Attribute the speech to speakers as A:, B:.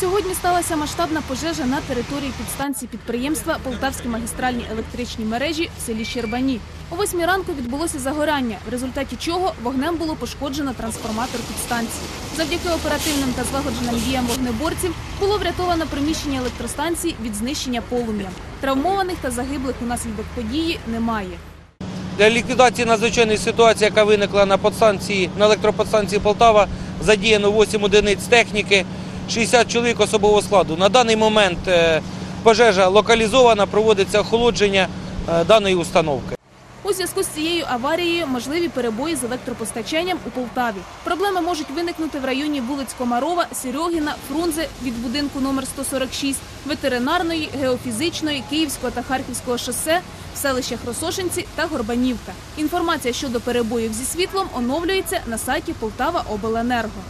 A: Сьогодні сталася масштабна пожежа на території підстанції підприємства Полтавські магістральні електричні мережі в селі Щербані. О восьмій ранку відбулося загорання, в результаті чого вогнем було пошкоджено трансформатор підстанції. Завдяки оперативним та злагодженим діям вогнеборців було врятовано приміщення електростанції від знищення полум'я. Травмованих та загиблих унаслідок події немає.
B: Для ліквідації надзвичайної ситуації, яка виникла на подстанції на електроподстанції Полтава, задіяно 8 одиниць техніки, 60 чоловік особового складу. На даний момент е, пожежа локалізована, проводиться охолодження е, даної установки.
A: У зв'язку з цією аварією можливі перебої з електропостачанням у Полтаві. Проблеми можуть виникнути в районі вулиць Комарова, Серьогіна, Фрунзе від будинку номер 146, ветеринарної, геофізичної, Київського та Харківського шосе, в селищах Росошинці та Горбанівка. Інформація щодо перебоїв зі світлом оновлюється на сайті Полтава Обленерго.